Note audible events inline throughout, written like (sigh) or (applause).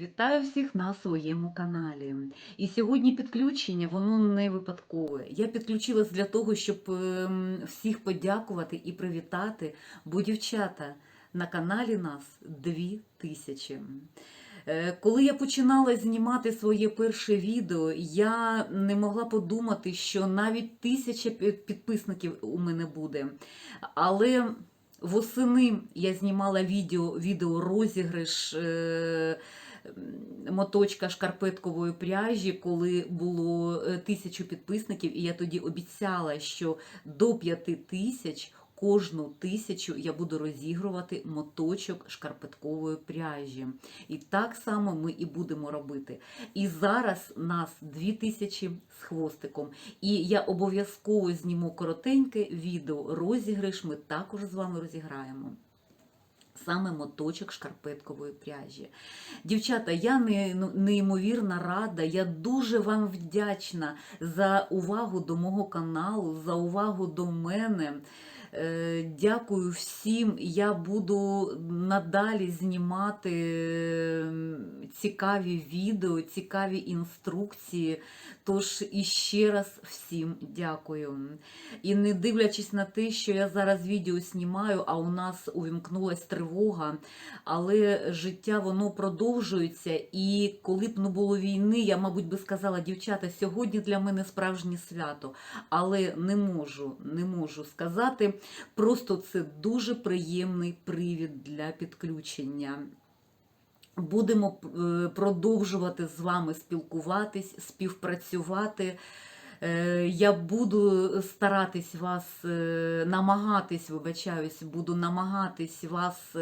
Вітаю всіх на своєму каналі. І сьогодні підключення, воно не випадкове. Я підключилась для того, щоб ем, всіх подякувати і привітати, бо дівчата на каналі нас дві тисячі. Е, Коли я починала знімати своє перше відео, я не могла подумати, що навіть тисяча підписників у мене буде. Але восени я знімала відео, відео розіграш. е, моточка шкарпеткової пряжі, коли було е, тисячу підписників, і я тоді обіцяла, що до п'яти тисяч кожну тисячу я буду розігрувати моточок шкарпеткової пряжі. І так само ми і будемо робити. І зараз нас дві тисячі з хвостиком. І я обов'язково зніму коротеньке відео. Розіграш ми також з вами розіграємо. Саме моточок шкарпеткової пряжі. Дівчата, я не- неймовірна неймовірно рада, я дуже вам вдячна за увагу до мого каналу, за увагу до мене. Е, Дякую всім. Я буду надалі знімати ем, цікаві відео, цікаві інструкції. Тож іще раз всім дякую. І не дивлячись на те, що я зараз відео знімаю, а у нас увімкнулась тривога, але життя воно продовжується. І коли б не було війни, я, мабуть, би сказала, дівчата, сьогодні для мене справжнє свято, але не можу, не можу сказати. Просто це дуже приємний привід для підключення. Будемо е, продовжувати з вами спілкуватись, співпрацювати. Е, Я буду старатись вас е, намагатись, вибачаюсь, буду намагатись вас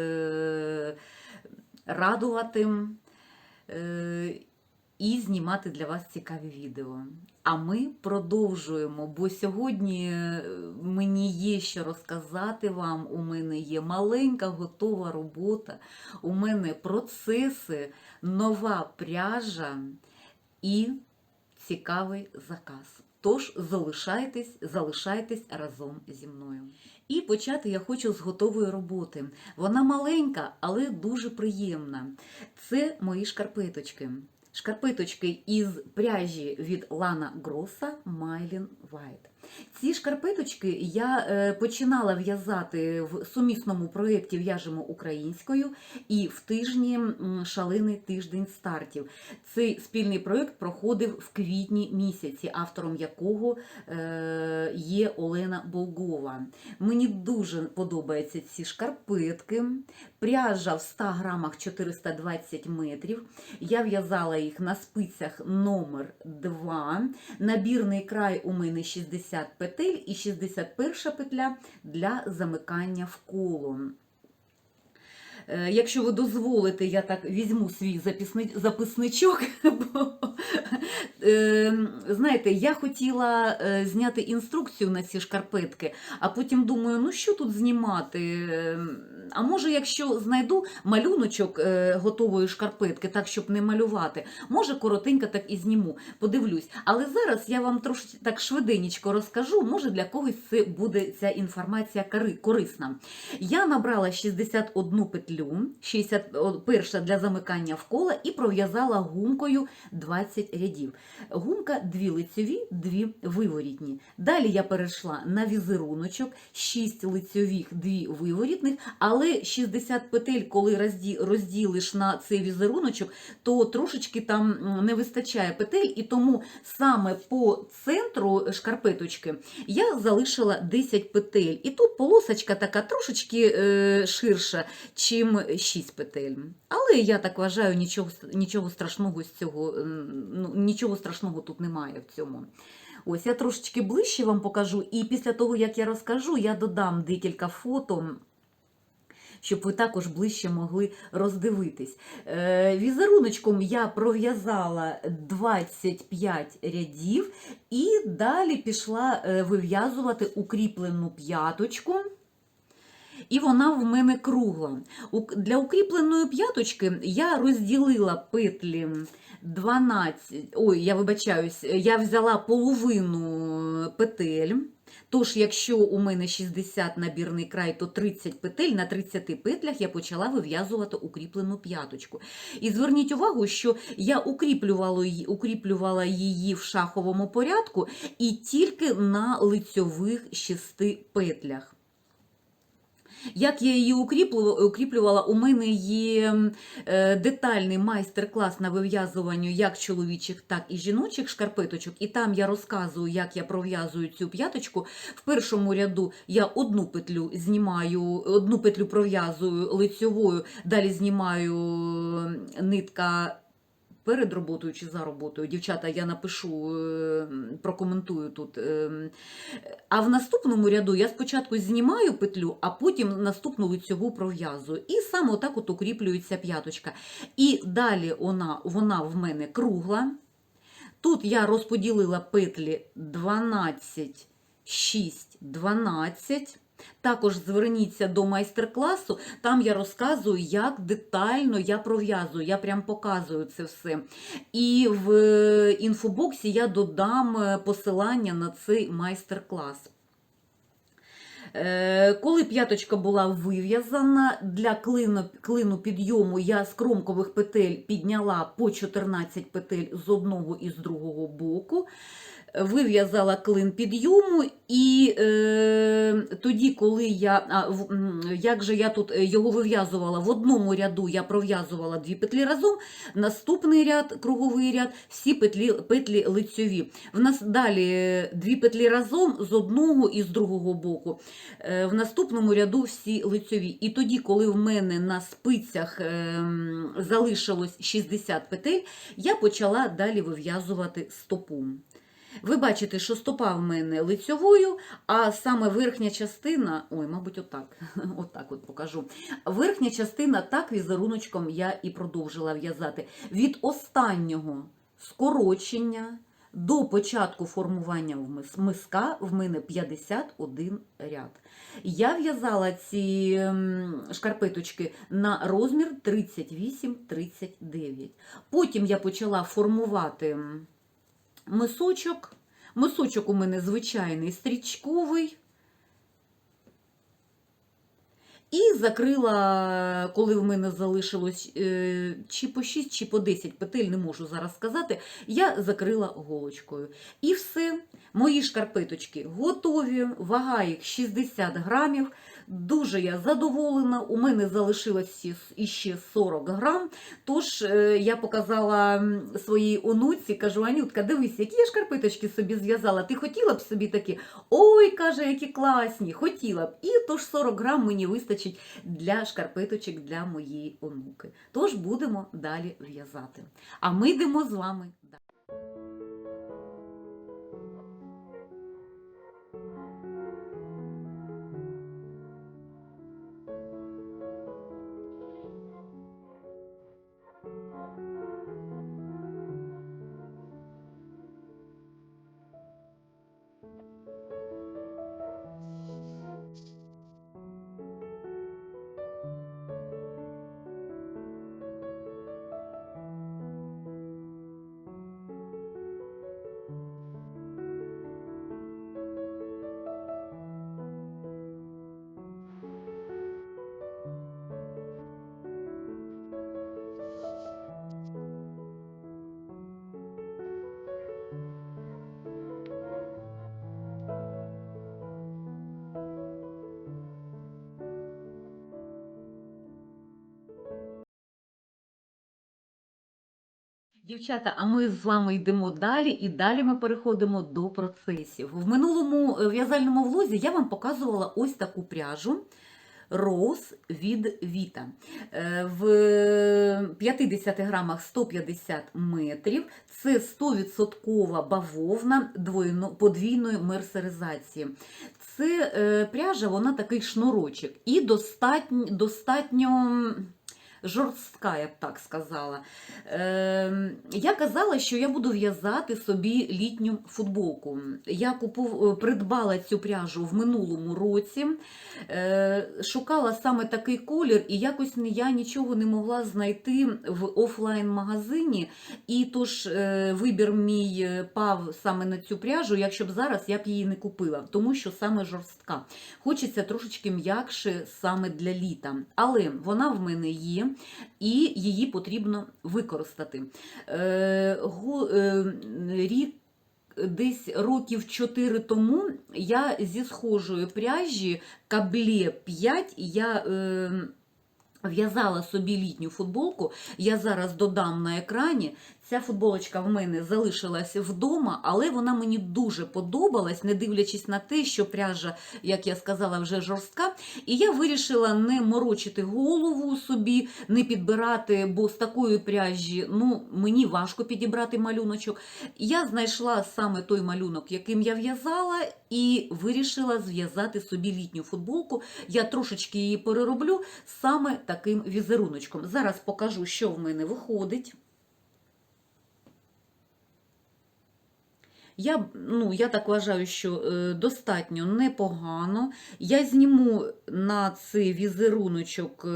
радувати і знімати для вас цікаві відео. А ми продовжуємо, бо сьогодні е, мені є що розказати вам. У мене є маленька готова робота, у мене процеси, нова пряжа і цікавий заказ. Тож залишайтесь, залишайтесь разом зі мною. І почати я хочу з готової роботи. Вона маленька, але дуже приємна. Це мої шкарпеточки. Шкарпеточки із пряжі від Лана Гроса Майлін White. Ці шкарпеточки я е, починала в'язати в сумісному проєкті В'яжемо українською і в тижні м, шалений тиждень стартів. Цей спільний проєкт проходив в квітні місяці, автором якого е, є Олена Болгова. Мені дуже подобаються ці шкарпетки. Пряжа в 100 грамах 420 метрів. Я в'язала їх на спицях номер 2. Набірний край у мене 60 петель і 61 петля для замикання в коло. Е, Якщо ви дозволите, я так візьму свій записни- записничок. (laughs) Е, знаєте, я хотіла е, зняти інструкцію на ці шкарпетки, а потім думаю, ну що тут знімати? Е, А може, якщо знайду малюночок готової шкарпетки, так щоб не малювати, може коротенько так і зніму, подивлюсь. Але зараз я вам трошки так швиденько розкажу, може для когось це буде ця інформація корисна. Я набрала 61 петлю, 61 для замикання в коло і пров'язала гумкою 20 рядів. Гумка дві лицьові, дві виворітні. Далі я перейшла на візеруночок, 6 лицьових, 2 виворітних, але 60 петель, коли розділиш на цей візеруночок, то трошечки там не вистачає петель, і тому саме по центру шкарпеточки я залишила 10 петель. І тут полосочка така трошечки е, ширша, чим 6 петель. Але я так вважаю, нічого, нічого страшного з цього, ну, нічого страшного тут немає в цьому. Ось я трошечки ближче вам покажу, і після того, як я розкажу, я додам декілька фото. Щоб ви також ближче могли роздивитись. Е, візеруночком я пров'язала 25 рядів і далі пішла е, вив'язувати укріплену п'яточку. І вона в мене кругла. Для укріпленої п'яточки я розділила петлі 12, ой, я вибачаюсь, я взяла половину петель, Тож, якщо у мене 60 набірний край, то 30 петель на 30 петлях я почала вив'язувати укріплену п'яточку. І зверніть увагу, що я укріплювала її, в шаховому порядку і тільки на лицьових шести петлях. Як я її укріплювала, у мене є е, детальний майстер-клас на вив'язуванню як чоловічих, так і жіночих шкарпеточок. І там я розказую, як я пров'язую цю п'яточку. В першому ряду я одну петлю знімаю, одну петлю пров'язую лицьовою, далі знімаю нитка. Перед роботою чи за роботою, дівчата, я напишу, е, прокоментую тут. е, А в наступному ряду я спочатку знімаю петлю, а потім наступну лицьову пров'язую. І саме отак от укріплюється п'яточка. І далі вона, вона в мене кругла. Тут я розподілила петлі 12, 6, 12. Також зверніться до майстер-класу, там я розказую, як детально я пров'язую, я прям показую це все. І в е, інфобоксі я додам е, посилання на цей майстер-клас. Е, Коли п'яточка була вив'язана, для клину, клину підйому я з кромкових петель підняла по 14 петель з одного і з другого боку. Вив'язала клин підйому, і е, тоді, коли я а, в, як же я тут е, його вив'язувала, в одному ряду я пров'язувала дві петлі разом, наступний ряд, круговий ряд, всі петлі, петлі лицьові. В нас далі е, дві петлі разом з одного і з другого боку. Е, в наступному ряду всі лицьові. І тоді, коли в мене на спицях ем, залишилось 60 петель, я почала далі вив'язувати стопу. Ви бачите, що стопа в мене лицьовою, а саме верхня частина, ой, мабуть, отак, (laughs) отак от покажу. Верхня частина так візеруночком я і продовжила в'язати. Від останнього скорочення до початку формування миска в мене 51 ряд. Я в'язала ці ем, шкарпеточки на розмір 38-39. Потім я почала формувати мисочок. Мисочок у мене звичайний стрічковий. І закрила, коли в мене залишилось е, чи по 6, чи по 10 петель, не можу зараз сказати, я закрила голочкою. І все, мої шкарпеточки готові, вага їх 60 грамів. Дуже я задоволена, у мене залишилось іще 40 грам. Тож е, я показала своїй онуці, кажу, Анютка, дивись, які я шкарпеточки собі зв'язала. Ти хотіла б собі такі? Ой, каже, які класні, хотіла б. І тож 40 грам мені вистачить для шкарпеточок для моєї онуки. Тож будемо далі в'язати. А ми йдемо з вами Дівчата, а ми з вами йдемо далі, і далі ми переходимо до процесів. В минулому е, в'язальному влозі я вам показувала ось таку пряжу Rose від Vita. Е, В 50 грамах 150 метрів. Це 100% бавовна подвійної мерсеризації. Це е, пряжа, вона такий шнурочок. І достатньо, достатньо жорстка, я б так сказала. Е, я казала, що я буду в'язати собі літню футболку. Я купув, придбала цю пряжу в минулому році, е, шукала саме такий колір, і якось я нічого не могла знайти в офлайн-магазині. І тож е, вибір мій е, пав саме на цю пряжу. Якщо б зараз я б її не купила, тому що саме жорстка. Хочеться трошечки м'якше саме для літа. Але вона в мене є, і її потрібно використати. Е, е, рік Десь років 4 тому я зі схожої пряжі каблі 5 я е, в'язала собі літню футболку. Я зараз додам на екрані. Ця футболочка в мене залишилася вдома, але вона мені дуже подобалась, не дивлячись на те, що пряжа, як я сказала, вже жорстка. І я вирішила не морочити голову собі, не підбирати, бо з такої пряжі ну, мені важко підібрати малюночок. Я знайшла саме той малюнок, яким я в'язала, і вирішила зв'язати собі літню футболку. Я трошечки її перероблю саме таким візеруночком. Зараз покажу, що в мене виходить. Я, ну, я так вважаю, що е, достатньо непогано. Я зніму на цей візеруночок е,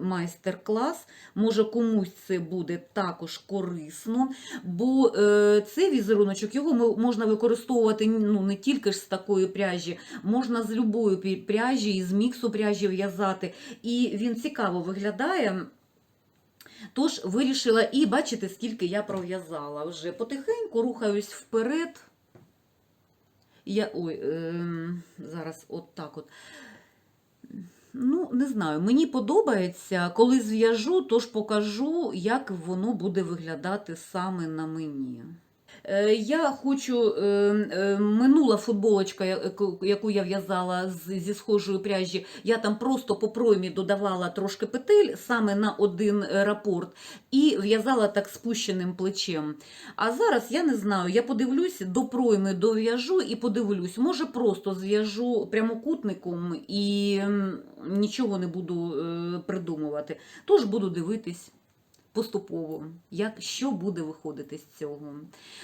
майстер-клас. Може, комусь це буде також корисно, бо е, цей візеруночок його можна використовувати ну, не тільки ж з такої пряжі, можна з любої пряжі, із міксу пряжі в'язати. І він цікаво виглядає. Тож вирішила, і бачите, скільки я пров'язала вже. Потихеньку рухаюсь вперед. Я, ой, е, зараз от так от. Ну, не знаю, мені подобається, коли зв'яжу, тож покажу, як воно буде виглядати саме на мені. Е, Я хочу, е, е, минула футболочка, яку- я в'язала зі схожої пряжі, я там просто по проймі додавала трошки петель саме на один рапорт і в'язала так спущеним плечем. А зараз я не знаю, я подивлюсь, до пройми дов'яжу і подивлюсь, може просто зв'яжу прямокутником і нічого не буду придумувати. Тож буду дивитись поступово, як, що буде виходити з цього.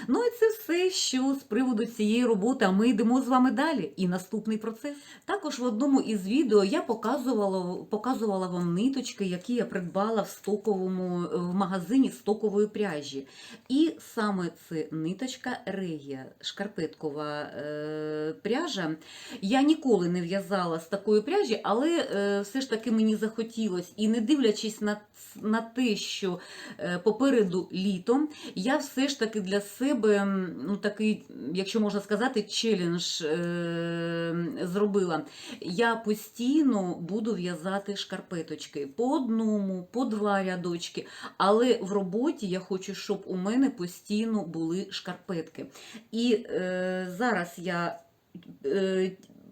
Ну і це все, що з приводу цієї роботи, а ми йдемо з вами далі. І наступний процес. Також в одному із відео я показувала, показувала вам ниточки, які я придбала в стоковому в магазині стокової пряжі. І саме це ниточка Регія, шкарпеткова е, пряжа. Я ніколи не в'язала з такої пряжі, але е, все ж таки мені захотілося. І не дивлячись на, на те, що е, попереду літо, я все ж таки для себе ну, такий, якщо можна сказати, челендж е, зробила. Я постійно буду в'язати шкарпеточки по одному, по два рядочки, але в роботі я хочу, щоб у мене постійно були шкарпетки. І е, зараз я.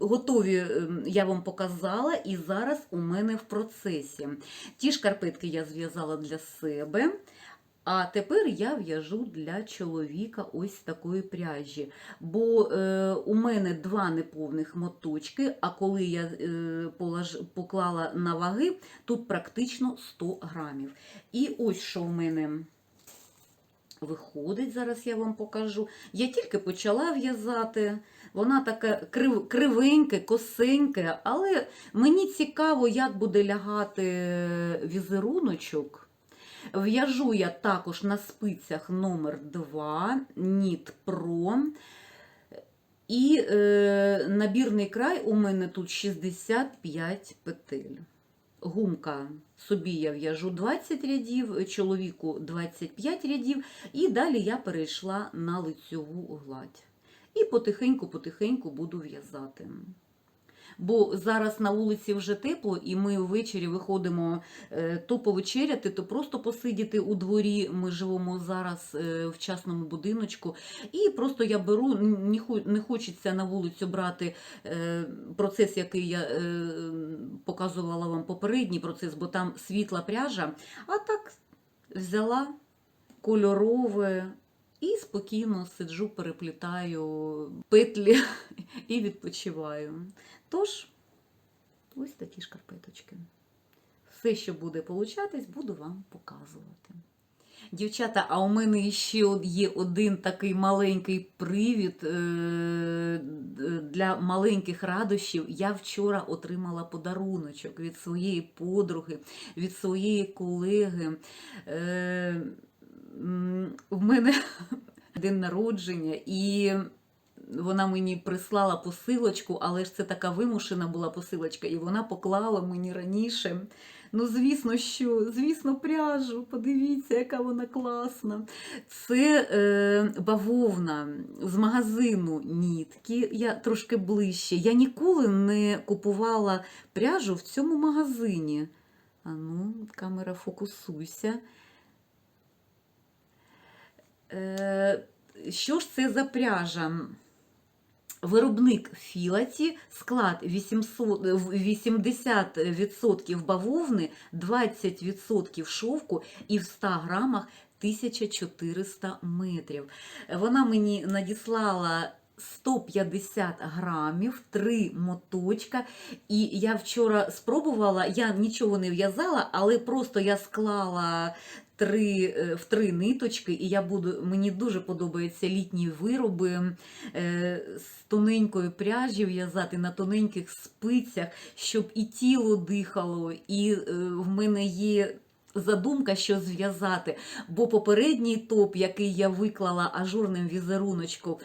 Готові ем, я вам показала, і зараз у мене в процесі. Ті шкарпетки я зв'язала для себе, а тепер я в'яжу для чоловіка ось такої пряжі. Бо е, у мене два неповних моточки, а коли я е, полаж, поклала на ваги, тут практично 100 грамів. І ось що в мене виходить, зараз я вам покажу. Я тільки почала в'язати. Вона така крив, кривеньке, косеньке, але мені цікаво, як буде лягати візеруночок. В'яжу я також на спицях номер 2 Knit Pro. І е, набірний край у мене тут 65 петель. Гумка собі я в'яжу 20 рядів, чоловіку 25 рядів, і далі я перейшла на лицьову гладь. І потихеньку-потихеньку буду в'язати. Бо зараз на вулиці вже тепло, і ми ввечері виходимо е, то повечеряти, то просто посидіти у дворі. Ми живемо зараз е, в частному будиночку. І просто я беру, не хочеться на вулицю брати е, процес, який я показувала вам попередній процес, бо там світла пряжа. А так взяла кольорове. І спокійно сиджу, переплітаю петлі (laughs) і відпочиваю. Тож, ось такі шкарпеточки. все, що буде получатись, буду вам показувати. Дівчата, а у мене ще є один такий маленький привід е, для маленьких радощів. Я вчора отримала подаруночок від своєї подруги, від своєї колеги. В мене (laughs) день народження, і вона мені прислала посилочку, але ж це така вимушена була посилочка, і вона поклала мені раніше. Ну, звісно, що, звісно, пряжу. Подивіться, яка вона класна. Це е, бавовна з магазину Нітки. Я трошки ближче. Я ніколи не купувала пряжу в цьому магазині. А ну, камера, фокусуйся. Е, що ж це за пряжа? Виробник Філаті, склад 800, е, 80% бавовни, 20% шовку і в 100 грамах 1400 метрів. Вона мені надіслала 150 грамів, 3 моточка. І я вчора спробувала, я нічого не в'язала, але просто я склала три, е, в три ниточки, і я буду, мені дуже подобаються літні вироби е, з тоненькою пряжі в'язати на тоненьких спицях, щоб і тіло дихало, і е, в мене є. Задумка, що зв'язати, бо попередній топ, який я виклала ажурним візеруночком,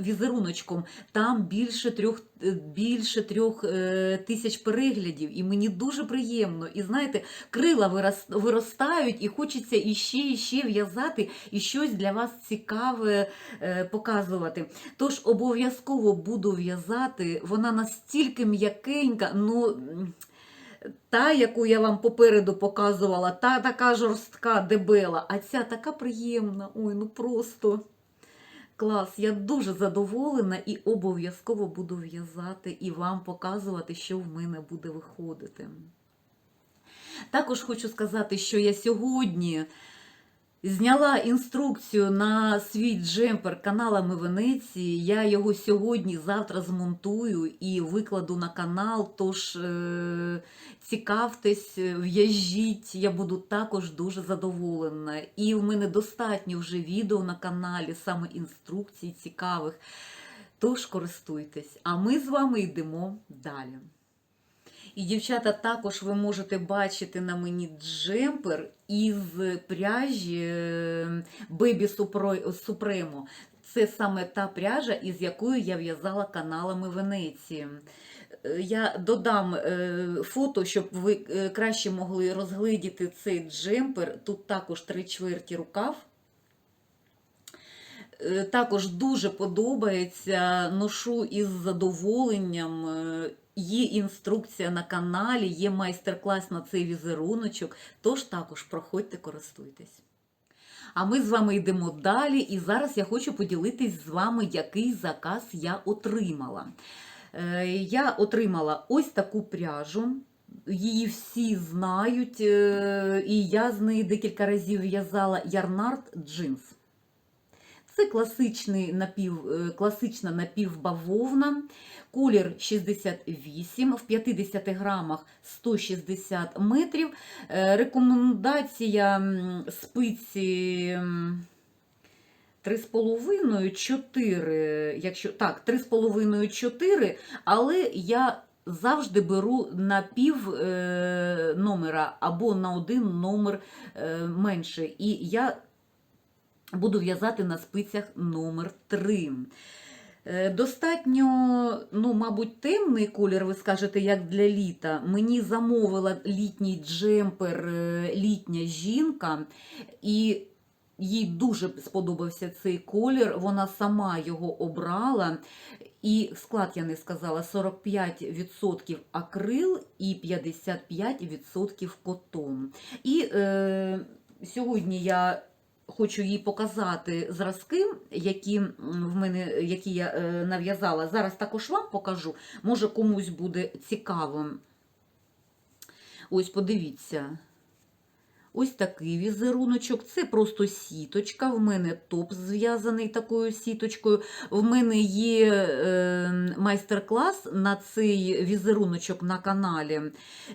візеруночком там більше трьох, е, більше трьох е, тисяч переглядів, і мені дуже приємно. І знаєте, крила вирос- виростають, і хочеться іще, іще в'язати і щось для вас цікаве е, показувати. Тож обов'язково буду в'язати. Вона настільки м'якенька, ну. Та, яку я вам попереду показувала, та така жорстка, дебела, а ця така приємна. Ой, ну просто клас. Я дуже задоволена і обов'язково буду в'язати і вам показувати, що в мене буде виходити. Також хочу сказати, що я сьогодні зняла інструкцію на свій джемпер каналами Венеції. Я його сьогодні, завтра змонтую і викладу на канал. Тож е- цікавтесь, в'яжіть, я буду також дуже задоволена. І в мене достатньо вже відео на каналі, саме інструкцій цікавих. Тож користуйтесь. А ми з вами йдемо далі. І, дівчата, також ви можете бачити на мені джемпер із пряжі е, Baby Supremo. Це саме та пряжа, із якою я в'язала каналами Венеції. Е, Я додам е, фото, щоб ви краще могли розгледіти цей джемпер. Тут також три чверті рукав. Також дуже подобається, ношу із задоволенням. Є інструкція на каналі, є майстер-клас на цей візеруночок, тож також проходьте, користуйтесь. А ми з вами йдемо далі, і зараз я хочу поділитись з вами, який заказ я отримала. Е, Я отримала ось таку пряжу. Її всі знають, е, і я з неї декілька разів в'язала Ярнард джинс. Це класичний напів, е, класична напівбавовна, колір 68, в 50 грамах 160 метрів. Е, Рекомендація спиці 3,5-4, якщо так, 3,5-4, але я завжди беру на пів е, номера або на один номер менше. І я буду в'язати на спицях номер 3. Е, Достатньо, ну, мабуть, темний колір, ви скажете, як для літа. Мені замовила літній джемпер е, літня жінка, і їй дуже сподобався цей колір. Вона сама його обрала. І склад, я не сказала, 45% акрил і 55% котон. І е, сьогодні я хочу їй показати зразки, які в мене, які я е, нав'язала. Зараз також вам покажу. Може, комусь буде цікавим. Ось, подивіться. Ось такий візеруночок. Це просто сіточка. В мене топ зв'язаний такою сіточкою. В мене є е, майстер-клас на цей візеруночок на каналі.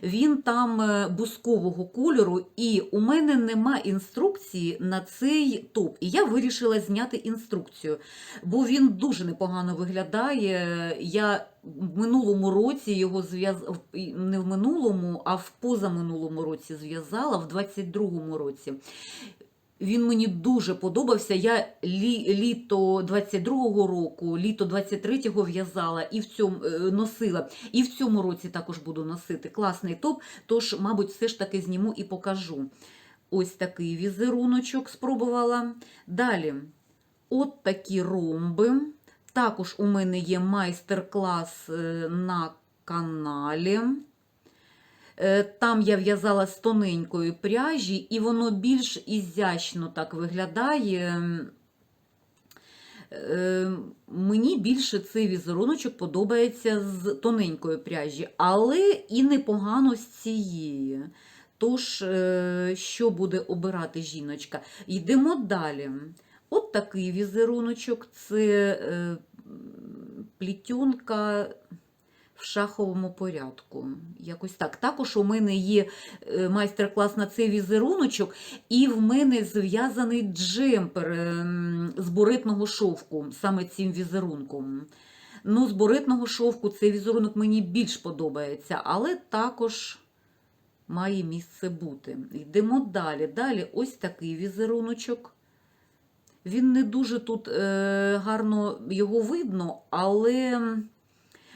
Він там е, бускового кольору, і у мене нема інструкції на цей топ. І я вирішила зняти інструкцію, бо він дуже непогано виглядає. Я в минулому році його зв'язала, не в минулому, а в позаминулому році зв'язала, в 22-му році. Він мені дуже подобався. Я лі, літо 22-го року, літо 23-го в'язала і в цьому е, носила. І в цьому році також буду носити. Класний топ, тож, мабуть, все ж таки зніму і покажу. Ось такий візеруночок спробувала. Далі, от такі ромби. Також у мене є майстер-клас е, на каналі. Е, Там я в'язала з тоненької пряжі, і воно більш ізящно так виглядає. Е, Мені більше цей візеруночок подобається з тоненької пряжі, але і непогано з цієї. Тож, що буде обирати жіночка? Йдемо далі. От такий візеруночок це плітюнка в шаховому порядку. Якось так. Також у мене є е, майстер-клас на цей візеруночок, і в мене зв'язаний джемпер ем, з буритного шовку, саме цим візерунком. Ну, з буритного шовку цей візерунок мені більш подобається, але також має місце бути. Йдемо далі. Далі ось такий візеруночок. Він не дуже тут е, гарно його видно, але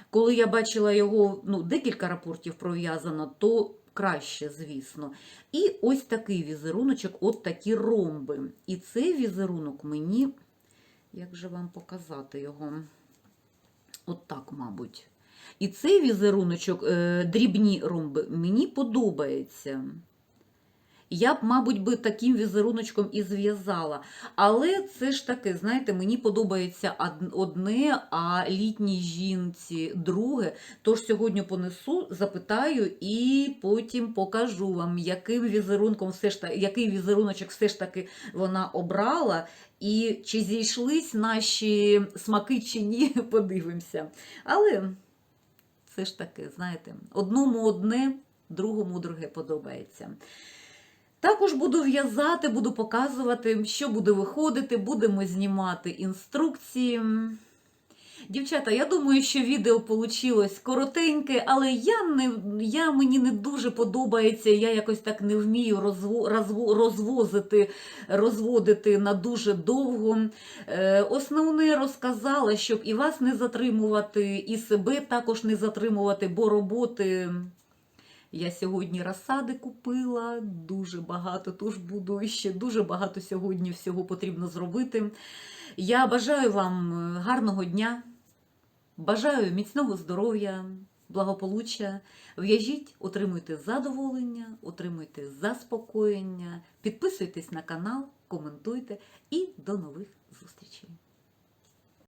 коли я бачила його, ну, декілька рапортів пров'язано, то краще, звісно. І ось такий візеруночок, от такі ромби. І цей візерунок мені, як же вам показати його? От так, мабуть. І цей візеруночок, е, дрібні ромби, мені подобається. Я б, мабуть, би таким візеруночком і зв'язала. Але це ж таки, знаєте, мені подобається одне, а літній жінці друге. Тож сьогодні понесу, запитаю і потім покажу вам, яким візерунком все ж таки, який візеруночок все ж таки вона обрала. І чи зійшлись наші смаки чи ні, (laughs) подивимося. Але все ж таки, знаєте, одному одне, другому друге подобається. Також буду в'язати, буду показувати, що буде виходити, будемо знімати інструкції. Дівчата, я думаю, що відео вийшло коротеньке, але я не, я, мені не дуже подобається, я якось так не вмію розво, розво, розвозити, розводити на дуже довго. Е, основне розказала, щоб і вас не затримувати, і себе також не затримувати, бо роботи. Я сьогодні розсади купила дуже багато, тож буду ще дуже багато сьогодні всього потрібно зробити. Я бажаю вам е, гарного дня, бажаю міцного здоров'я, благополуччя. В'яжіть, отримуйте задоволення, отримуйте заспокоєння, підписуйтесь на канал, коментуйте і до нових зустрічей.